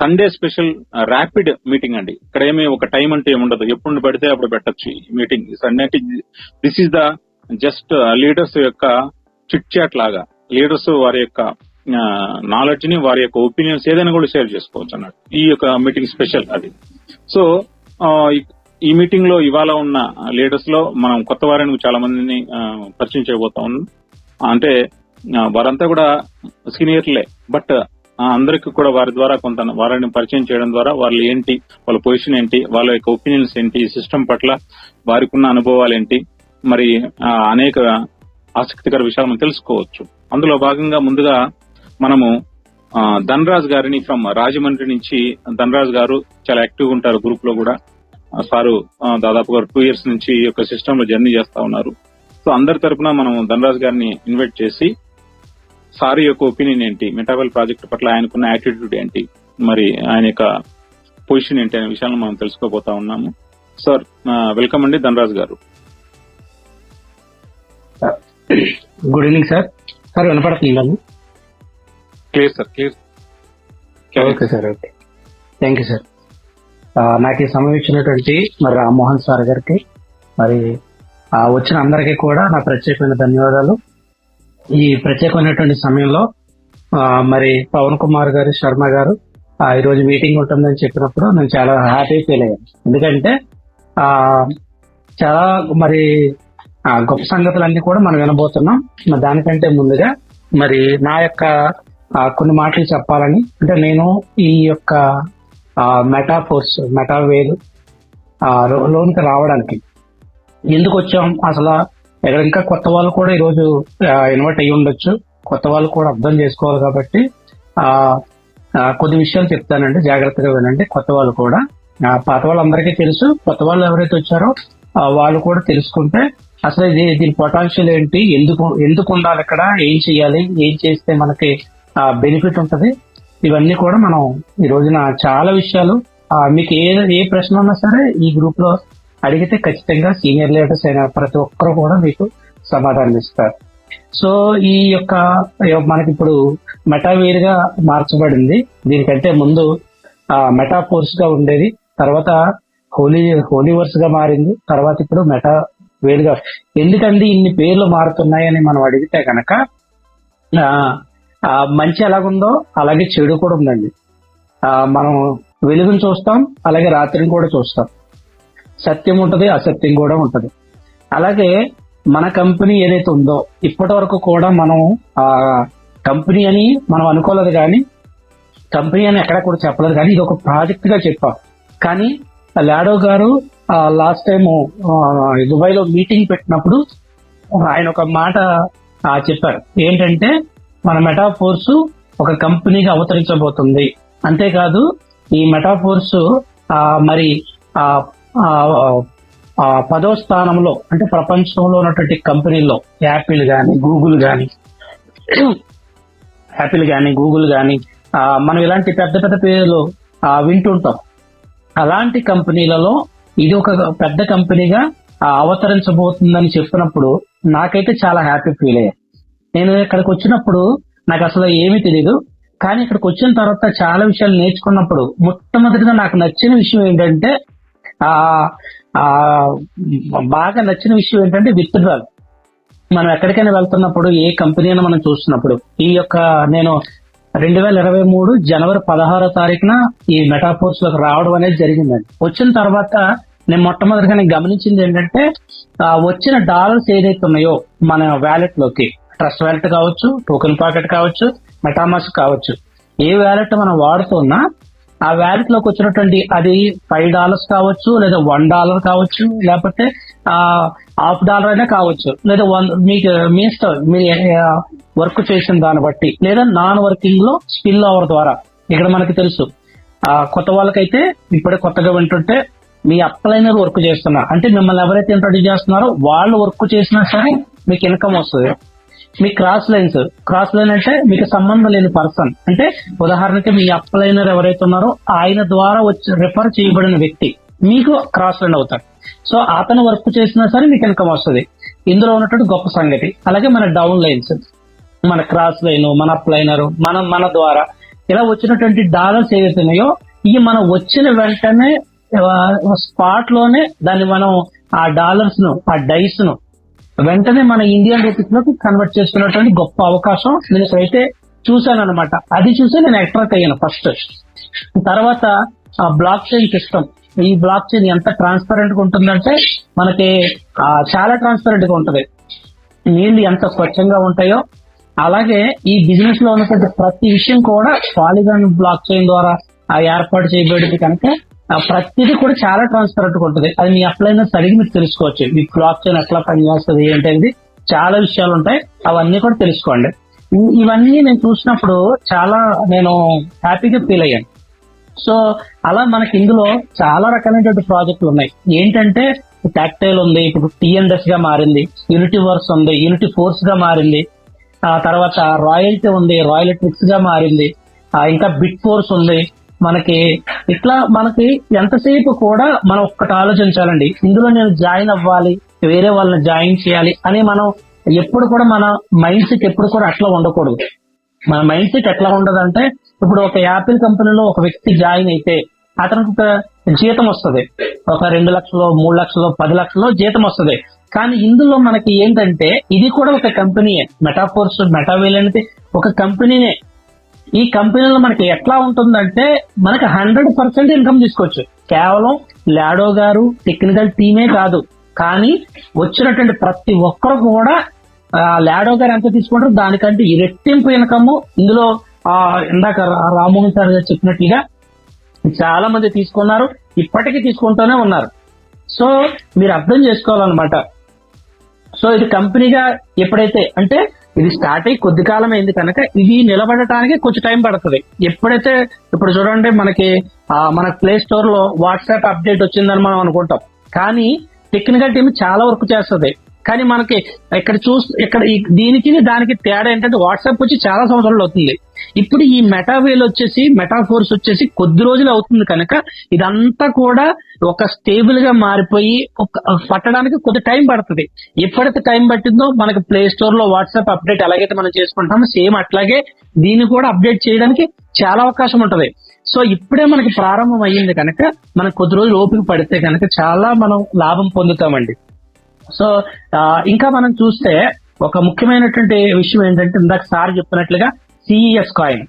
Sunday special rapid meeting అండి. ఇక్కడ ఏమి ఒక టైం అంటే ఏముండదు ఎప్పుడు పెడితే అప్పుడు పెట్టచ్చు ఈ మీటింగ్ సండే అంటే this is the just leaders యొక్క చిట్ చాట్ లాగా. లీడర్స్ వారి యొక్క uh, నాలెడ్జ్ని వారి యొక్క ఒపీనియన్స్ ఏదైనా కూడా షేర్ చేసుకోవచ్చు అన్నట్టు. ఈ యొక్క మీటింగ్ స్పెషల్ అది. సో ఆ, uh, ఈ- మీటింగ్లో ఇవాళ ఉన్న లీడర్స్లో మనం కొత్త వారిని చాలా మందిని uh, పరిచయం చేయబోతా ఉన్నాం. అంటే వారంతా కూడా సీనియర్లే బట్ అందరికి కూడా వారి ద్వారా కొంత వారిని పరిచయం చేయడం ద్వారా వాళ్ళు ఏంటి వాళ్ళ పొజిషన్ ఏంటి వాళ్ళ యొక్క ఒపీనియన్స్ ఏంటి ఈ సిస్టమ్ పట్ల వారికి ఉన్న అనుభవాలు ఏంటి మరి ఆ, అనేక ఆసక్తికర విషయాలు మనం తెలుసుకోవచ్చు. అందులో భాగంగా ముందుగా మనము ధనరాజ్ గారిని ఫ్రమ్ రాజమండ్రి నుంచి ధనరాజ్ గారు చాలా యాక్టివ్ ఉంటారు గ్రూప్లో కూడా. సారు దాదాపుగా టూ ఇయర్స్ నుంచి ఈ యొక్క సిస్టమ్లో జర్నీ చేస్తా ఉన్నారు. సో అందరి తరఫున మనం ధనరాజ్ గారిని ఇన్వైట్ చేసి సార్ యొక్క ఒపీనియన్ ఏంటి? మెటావెల్ ప్రాజెక్ట్ పట్ల ఆయనకున్న యాటిట్యూడ్ ఏంటి? మరి ఆయన యొక్క పొజిషన్ ఏంటి అనే విషయాలను మనం తెలుసుకోబోతా ఉన్నాము. సార్ వెల్కమ్ అండి Dhanraj garu. Good evening sir. Sir వినపడుతుందండి clear sir clear. Okay sir okay. Thank you sir. నాకు ఈ సమయం ఇచ్చినటువంటి మరి రామ్మోహన్ సార్ గారికి మరి వచ్చిన అందరికీ కూడా నా ప్రత్యేకమైన ధన్యవాదాలు. ఈ ప్రత్యేకమైనటువంటి సమయంలో మరి పవన్ కుమార్ గారు శర్మ గారు ఆ, ఈ రోజు మీటింగ్ ఉంటుందని చెప్పినప్పుడు నేను చాలా హ్యాపీ ఫీల్ అయ్యాను. ఎందుకంటే ఆ చాలా మరి గొప్ప సంగతులన్నీ కూడా మనం వినబోతున్నాం. దానికంటే ముందుగా మరి నా యొక్క కొన్ని మాటలు చెప్పాలని అంటే నేను ఈ యొక్క మెటాఫోర్స్ మెటావేలు లోనికి రావడానికి ఎందుకు వచ్చాం? అసలు ఇక్కడ ఇంకా కొత్త వాళ్ళు కూడా ఈరోజు ఇన్వైట్ అయ్యి ఉండొచ్చు. కొత్త వాళ్ళు కూడా అర్థం చేసుకోవాలి కాబట్టి ఆ కొద్ది విషయాలు చెప్తానండి. జాగ్రత్తగా వినండి. కొత్త వాళ్ళు కూడా. పాత పాత వాళ్ళందరికీ తెలుసు. కొత్త వాళ్ళు ఎవరైతే వచ్చారో వాళ్ళు కూడా తెలుసుకుంటే అసలు ఇది దీని పొటాన్షియల్ ఏంటి? ఎందుకు ఎందుకు ఉండాలి ఇక్కడ ఏం చేయాలి? ఏం చేస్తే మనకి బెనిఫిట్ ఉంటుంది? ఇవన్నీ కూడా మనం ఈ రోజున చాలా విషయాలు మీకు ఏ ఏ ప్రశ్న ఉన్నా సరే ఈ గ్రూప్లో అడిగితే ఖచ్చితంగా సీనియర్ లీడర్స్ అయిన ప్రతి ఒక్కరు కూడా మీకు సమాధానం ఇస్తారు. సో ఈ యొక్క మనకి ఇప్పుడు మెటావీర్గా మార్చబడింది. దీనికంటే ముందు మెటాఫోర్స్గా ఉండేది. తర్వాత హోలీ హోలీవర్స్గా మారింది. తర్వాత ఇప్పుడు మెటా వేరుగా ఎందుకండి ఇన్ని పేర్లు మారుతున్నాయని మనం అడిగితే కనుక మంచి ఎలాగుందో అలాగే చెడు కూడా ఉందండి. మనం వెలుగును చూస్తాం అలాగే రాత్రిని కూడా చూస్తాం. సత్యం ఉంటుంది అసత్యం కూడా ఉంటుంది. అలాగే మన కంపెనీ ఏదైతే ఉందో ఇప్పటి వరకు కూడా మనం ఆ కంపెనీ అని మనం అనుకోలేదు కానీ కంపెనీ అని ఎక్కడ కూడా చెప్పలేదు కానీ ఇది ఒక ప్రాజెక్ట్గా చెప్పాం. కానీ లాడో గారు లాస్ట్ టైం దుబాయ్లో మీటింగ్ పెట్టినప్పుడు ఆయన ఒక మాట చెప్పారు. ఏంటంటే మన మెటాఫోర్స్ ఒక కంపెనీగా అవతరించబోతుంది. అంతేకాదు ఈ మెటాఫోర్స్ ఆ, మరి ఆ, పదో స్థానంలో అంటే ప్రపంచంలో ఉన్నటువంటి కంపెనీల్లో యాపిల్ కానీ గూగుల్ కానీ యాపిల్ కానీ గూగుల్ కానీ మనం ఇలాంటి పెద్ద పెద్ద పేర్లు వింటుంటాం. అలాంటి కంపెనీలలో ఇది ఒక పెద్ద కంపెనీగా అవతరించబోతుందని చెప్పినప్పుడు నాకైతే చాలా హ్యాపీ ఫీల్ అయ్యాను నేను ఇక్కడికి వచ్చినప్పుడు నాకు అసలు ఏమీ తెలియదు కానీ ఇక్కడికి వచ్చిన తర్వాత చాలా విషయాలు నేర్చుకున్నప్పుడు మొట్టమొదటిగా నాకు నచ్చిన విషయం ఏంటంటే ఆ బాగా నచ్చిన విషయం ఏంటంటే విత్డ్రాల్ మనం ఎక్కడికైనా వెళ్తున్నప్పుడు ఏ కంపెనీ అయినా మనం చూస్తున్నప్పుడు ఈ యొక్క నేను రెండు వేల ఇరవై మూడు జనవరి పదహారో తారీఖున ఈ మెటాఫోర్స్లోకి రావడం అనేది జరిగిందండి. వచ్చిన తర్వాత నేను మొట్టమొదటిగా నేను గమనించింది ఏంటంటే వచ్చిన డాలర్స్ ఏదైతే ఉన్నాయో మన వ్యాలెట్లోకి ట్రస్ట్ వ్యాలెట్ కావచ్చు టోకెన్ పాకెట్ కావచ్చు మెటామాస్ కావచ్చు ఏ వ్యాలెట్ మనం వాడుతున్నా ఆ వ్యాలెట్లోకి వచ్చినటువంటి అది ఫైవ్ డాలర్స్ కావచ్చు లేదా వన్ డాలర్ కావచ్చు లేకపోతే ఆ హాఫ్ డాలర్ అయినా కావచ్చు లేదా వన్ మీకు మీ ఇష్టం మీరు వర్క్ చేసిన దాన్ని బట్టి లేదా నాన్ వర్కింగ్లో స్పిల్ ఓవర్ ద్వారా. ఇక్కడ మనకి తెలుసు. ఆ కొత్త వాళ్ళకైతే ఇప్పుడే కొత్తగా వింటుంటే మీ అప్లైనర్ వర్క్ చేస్తున్నా అంటే మిమ్మల్ని ఎవరైతే ఇంట్రడ్యూస్ చేస్తున్నారో వాళ్ళు వర్క్ చేసినా సరే మీకు ఇన్కమ్ వస్తుంది. మీ క్రాస్ లైన్స్ క్రాస్ లైన్ అంటే మీకు సంబంధం లేని పర్సన్ అంటే ఉదాహరణకి మీ అప్లైనర్ ఎవరైతే ఉన్నారో ఆయన ద్వారా వచ్చి రిఫర్ చేయబడిన వ్యక్తి మీకు క్రాస్ లైన్ అవుతాడు. సో అతను వర్క్ చేసినా సరే మీకు ఇన్కమ్ వస్తుంది. ఇందులో ఉన్నటువంటి గొప్ప సంగతి. అలాగే మన డౌన్ లైన్స్ మన క్రాస్ లైన్ మన అప్లైనర్ మన మన ద్వారా ఇలా వచ్చినటువంటి డాలర్స్ ఏవైతున్నాయో ఇవి మనం వచ్చిన వెంటనే స్పాట్లోనే దాన్ని మనం ఆ డాలర్స్ను ఆ డైస్ను వెంటనే మన ఇండియన్ రూపీస్లోకి కన్వర్ట్ చేసుకున్నటువంటి గొప్ప అవకాశం నేను అయితే చూశాను అనమాట అది చూసి నేను అట్రాక్ట్ అయ్యాను ఫస్ట్ తర్వాత ఆ బ్లాక్ చైన్ సిస్టమ్ ఈ బ్లాక్ చైన్ ఎంత ట్రాన్స్పరెంట్గా ఉంటుందంటే మనకి చాలా ట్రాన్స్పరెంట్గా ఉంటది. నీళ్ళు ఎంత స్వచ్ఛంగా ఉంటాయో అలాగే ఈ బిజినెస్లో ఉన్నటువంటి ప్రతి విషయం కూడా పాలిగాన్ బ్లాక్ చైన్ ద్వారా ఆ ఏర్పాటు చేయబడింది కనుక ప్రతిదీ కూడా చాలా ట్రాన్స్పరెంట్గా ఉంటుంది. అది మీ అప్లైనర్స్ అడిగి మీరు తెలుసుకోవచ్చు. ఈ బ్లాక్ చైన్ ఎట్లా పనిచేస్తుంది ఏంటనేది చాలా విషయాలు ఉంటాయి. అవన్నీ కూడా తెలుసుకోండి. ఇవన్నీ నేను చూసినప్పుడు చాలా నేను హ్యాపీగా ఫీల్ అయ్యాను. సో అలా మనకి ఇందులో చాలా రకాలైనటువంటి ప్రాజెక్టులు ఉన్నాయి. ఏంటంటే టాక్టైల్ ఉంది ఇప్పుడు టిఎన్ఎస్గా మారింది యూనిటీ వర్క్స్ ఉంది యూనిటీ ఫోర్స్గా మారింది ఆ తర్వాత రాయల్టీ ఉంది రాయల్ట్రిక్స్గా మారింది ఇంకా బిట్ ఫోర్స్ ఉంది మనకి ఇట్లా మనకి ఎంతసేపు కూడా మనం ఒక్కటి ఆలోచించాలండి. ఇందులో నేను జాయిన్ అవ్వాలి వేరే వాళ్ళని జాయిన్ చేయాలి అని మనం ఎప్పుడు కూడా మన మైండ్ సెట్ ఎప్పుడు కూడా అట్లా ఉండకూడదు. మన మైండ్ సెట్ ఎట్లా ఉండదంటే ఇప్పుడు ఒక యాపిల్ కంపెనీలో ఒక వ్యక్తి జాయిన్ అయితే అతనికి ఒక జీతం వస్తుంది. ఒక రెండు లక్షలు మూడు లక్షలు పది లక్షలు జీతం వస్తుంది. కానీ ఇందులో మనకి ఏంటంటే ఇది కూడా ఒక కంపెనీయే. మెటాఫోర్స్ మెటావేల్ అనేది ఒక కంపెనీనే. ఈ కంపెనీలో మనకి ఎట్లా ఉంటుందంటే మనకి హండ్రెడ్ పర్సెంట్ ఇన్కమ్ తీసుకోవచ్చు. కేవలం లాడో గారు టెక్నికల్ టీమే కాదు. కానీ వచ్చినటువంటి ప్రతి ఒక్కరు కూడా లాడో గారు ఎంత తీసుకుంటారో దానికంటే రెట్టింపు ఇన్కమ్ ఇందులో ఆ, ఇందాక రా- రామ్మోహన్ సార్ గారు చెప్పినట్లుగా చాలా మంది తీసుకున్నారు ఇప్పటికీ తీసుకుంటూనే ఉన్నారు. సో మీరు అర్థం చేసుకోవాలన్నమాట. సో ఇది కంపెనీగా ఎప్పుడైతే అంటే ఇది స్టార్ట్ అయ్యి కొద్ది కాలం అయింది కనుక ఇది నిలబడటానికి కొంచెం టైం పడుతుంది. ఎప్పుడైతే ఇప్పుడు చూడండి మనకి ఆ, మన ప్లే స్టోర్లో వాట్సాప్ అప్డేట్ వచ్చిందని మనం అనుకుంటాం. కానీ టెక్నికల్ టీమ్ చాలా వర్క్ చేస్తుంది. కానీ మనకి ఇక్కడ చూస్ ఇక్కడ ఈ- దీనికి దానికి తేడా ఏంటంటే వాట్సాప్ వచ్చి చాలా సంవత్సరాలు అవుతుంది. ఇప్పుడు ఈ మెటావేల్ వచ్చేసి మెటాఫోర్స్ వచ్చేసి కొద్ది రోజులు అవుతుంది కనుక ఇదంతా కూడా ఒక స్టేబుల్గా మారిపోయి ఒక పట్టడానికి కొద్ది టైం పడుతుంది. ఎప్పుడైతే టైం పట్టిందో మనకి ప్లే స్టోర్లో వాట్సాప్ అప్డేట్ ఎలాగైతే మనం చేసుకుంటామో సేమ్ అట్లాగే దీన్ని కూడా అప్డేట్ చేయడానికి చాలా అవకాశం ఉంటది. సో ఇప్పుడే మనకి ప్రారంభం అయ్యింది కనుక మనకు కొద్ది రోజులు ఓపిక పడితే కనుక చాలా మనం లాభం పొందుతామండి. సో ఆ, ఇంకా మనం చూస్తే ఒక ముఖ్యమైనటువంటి విషయం ఏంటంటే ఇందాక సార్ చెప్పినట్లుగా CES coin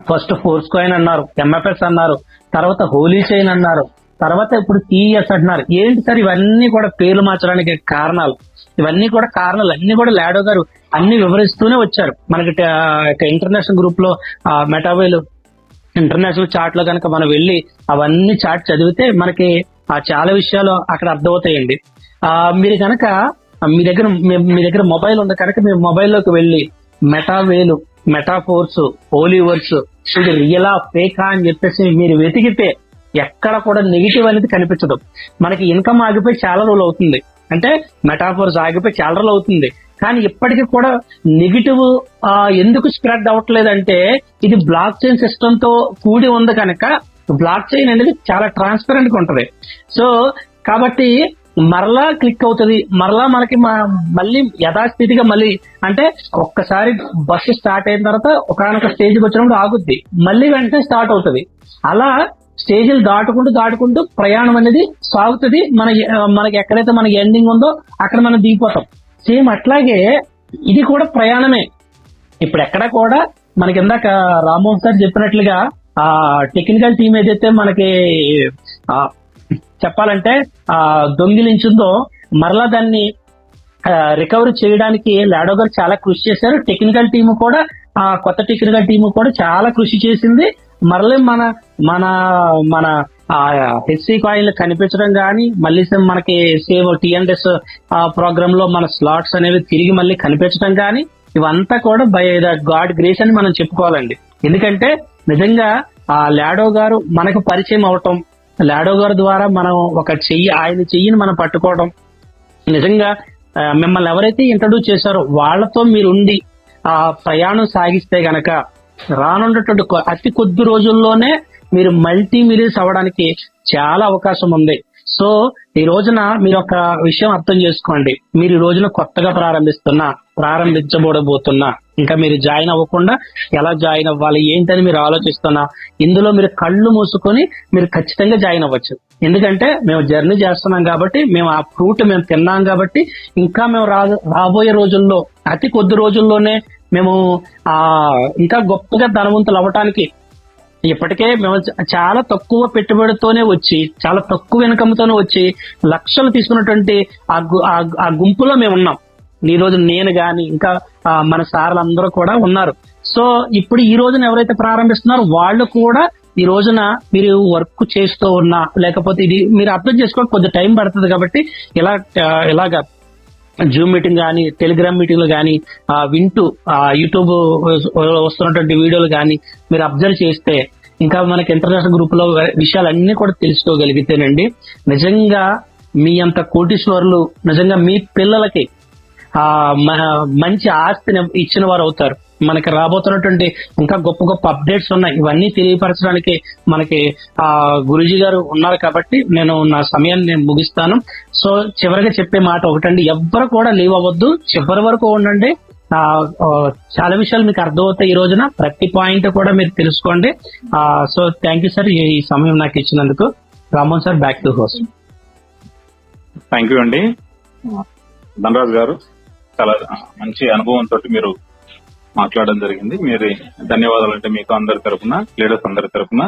first force coin అన్నారు ఎంఎఫ్ఎస్ అన్నారు తర్వాత హోలీ చైన్ అన్నారు తర్వాత ఇప్పుడు సిఈఎస్ అంటున్నారు. ఏంటి సార్ ఇవన్నీ కూడా పేర్లు మార్చడానికి కారణాలు? ఇవన్నీ కూడా కారణాలు అన్ని కూడా లాడో గారు అన్ని వివరిస్తూనే వచ్చారు. మనకి ఇంటర్నేషనల్ గ్రూప్లో మెటావేలు ఇంటర్నేషనల్ చార్ట్లో కనుక మనం వెళ్ళి అవన్నీ చార్ట్ చదివితే మనకి ఆ చాలా విషయాలు అక్కడ అర్థమవుతాయండి. మీరు కనుక మీ దగ్గర మీ- మీ దగ్గర మొబైల్ ఉంది కనుక మీ మొబైల్లోకి వెళ్ళి మెటావేలు మెటాఫోర్స్ ఓలివర్స్ ఇది రియలా ఫేకా అని చెప్పేసి మీరు వెతికితే ఎక్కడ కూడా నెగిటివ్ అనేది కనిపించదు. మనకి ఇన్కమ్ ఆగిపోయి చాలా రోజులు అవుతుంది. అంటే మెటాఫోర్స్ ఆగిపోయి చాలా రోజులు అవుతుంది. కానీ ఇప్పటికీ కూడా నెగిటివ్ ఎందుకు స్ప్రెడ్ అవ్వట్లేదంటే ఇది బ్లాక్ చైన్ సిస్టమ్తో కూడి ఉంది కనుక బ్లాక్ చైన్ అనేది చాలా ట్రాన్స్పరెంట్గా ఉంటది. సో కాబట్టి మరలా క్లిక్ అవుతుంది. మరలా మనకి మళ్ళీ యథాస్థితిగా మళ్ళీ అంటే ఒక్కసారి బస్సు స్టార్ట్ అయిన తర్వాత ఒకనొక స్టేజ్కి వచ్చినప్పుడు ఆగుద్ది. మళ్ళీ వెంటనే స్టార్ట్ అవుతుంది. అలా స్టేజ్లు దాటుకుంటూ దాటుకుంటూ ప్రయాణం అనేది సాగుతుంది. మన మనకి ఎక్కడైతే మనకి ఎండింగ్ ఉందో అక్కడ మనం దిగిపోతాం. సేమ్ అట్లాగే ఇది కూడా ప్రయాణమే. ఇప్పుడు ఎక్కడ కూడా మనకి ఇందాక రామ్మోహన్ సార్ చెప్పినట్లుగా ఆ టెక్నికల్ టీం ఏదైతే మనకి చెప్పాలంటే ఆ దొంగిలించిందో మరలా దాన్ని రికవరీ చేయడానికి లాడో గారు చాలా కృషి చేశారు. టెక్నికల్ టీం కూడా ఆ కొత్త టెక్నికల్ టీం కూడా చాలా కృషి చేసింది. మరలే మన మన మన హెచ్సి కాయిన్లు కనిపించడం కానీ మళ్ళీ మనకి సేవ్ టిఎన్ఎస్ ప్రోగ్రామ్లో మన స్లాట్స్ అనేవి తిరిగి మళ్ళీ కనిపించడం కానీ ఇవంతా కూడా బై ద గాడ్ గ్రేస్ అని మనం చెప్పుకోవాలండి. ఎందుకంటే నిజంగా ఆ లాడో గారు మనకు పరిచయం అవటం లాడో గారి ద్వారా మనం ఒక చెయ్యి ఆయన చెయ్యిని మనం పట్టుకోవడం. నిజంగా మిమ్మల్ని ఎవరైతే ఇంట్రడ్యూస్ చేశారో వాళ్ళతో మీరు ఉండి ఆ ప్రయాణం సాగిస్తే గనక రానున్నటువంటి అతి కొద్ది రోజుల్లోనే మీరు మల్టీ మిలియన్స్ అవ్వడానికి చాలా అవకాశం ఉంది. సో ఈ రోజున మీరు ఒక విషయం అర్థం చేసుకోండి. మీరు ఈ రోజున కొత్తగా ప్రారంభిస్తున్నా ప్రారంభించబోడబోతున్నా. ఇంకా మీరు జాయిన్ అవ్వకుండా ఎలా జాయిన్ అవ్వాలి ఏంటని మీరు ఆలోచిస్తున్నా ఇందులో మీరు కళ్ళు మూసుకొని మీరు ఖచ్చితంగా జాయిన్ అవ్వచ్చు. ఎందుకంటే మేము జర్నీ చేస్తున్నాం కాబట్టి మేము ఆ ఫ్రూట్ మేము తిన్నాం కాబట్టి ఇంకా మేము రా రాబోయే రోజుల్లో అతి కొద్ది రోజుల్లోనే మేము ఆ ఇంకా గొప్పగా ధనవంతులు అవ్వటానికి ఇప్పటికే మేము చాలా తక్కువ పెట్టుబడితోనే వచ్చి చాలా తక్కువ ఇన్కమ్తోనే వచ్చి లక్షలు తీసుకున్నటువంటి ఆ గు- ఆ గుంపులో మేము ఉన్నాం. ఈ రోజు నేను గాని ఇంకా మన సార్లు అందరూ కూడా ఉన్నారు. సో ఇప్పుడు ఈ రోజున ఎవరైతే ప్రారంభిస్తున్నారో వాళ్ళు కూడా ఈ రోజున మీరు వర్క్ చేస్తూ ఉన్నా లేకపోతే ఇది మీరు అర్థం చేసుకోవడానికి కొద్ది టైం పడుతుంది కాబట్టి ఇలా ఇలాగా జూమ్ మీటింగ్ కానీ టెలిగ్రామ్ మీటింగ్లు కానీ వింటూ ఆ, యూట్యూబ్ వస్తున్నటువంటి వీడియోలు కానీ మీరు అబ్జర్వ్ చేస్తే ఇంకా మనకి ఇంటర్నేషనల్ గ్రూప్లో విషయాలన్నీ కూడా తెలుసుకోగలిగితేనండి నిజంగా మీ అంత కోటీశ్వరులు నిజంగా మీ పిల్లలకి ఆ మంచి ఆస్తిని ఇచ్చిన వారు అవుతారు. మనకి రాబోతున్నటువంటి ఇంకా గొప్ప గొప్ప అప్డేట్స్ ఉన్నాయి. ఇవన్నీ తెలియపరచడానికి మనకి ఆ గురుజీ గారు ఉన్నారు కాబట్టి నేను నా సమయాన్ని నేను ముగిస్తాను. సో చివరిగా చెప్పే మాట ఒకటండి. ఎవ్వరు కూడా లీవ్ అవ్వద్దు. చివరి వరకు ఉండండి. చాలా విషయాలు మీకు అర్థమవుతాయి ఈ రోజున. ప్రతి పాయింట్ కూడా మీరు తెలుసుకోండి. ఆ, సో థ్యాంక్ యూ సార్ ఈ ఈ సమయం నాకు ఇచ్చినందుకు. Ramohan sir back to host thank you అండి. ధనరాజ్ గారు. చాలా మంచి అనుభవంతో మీరు మాట్లాడడం జరిగింది. మీరు ధన్యవాదాలు అంటే మీకు అందరి తరపున లీడర్స్ అందరి తరపున.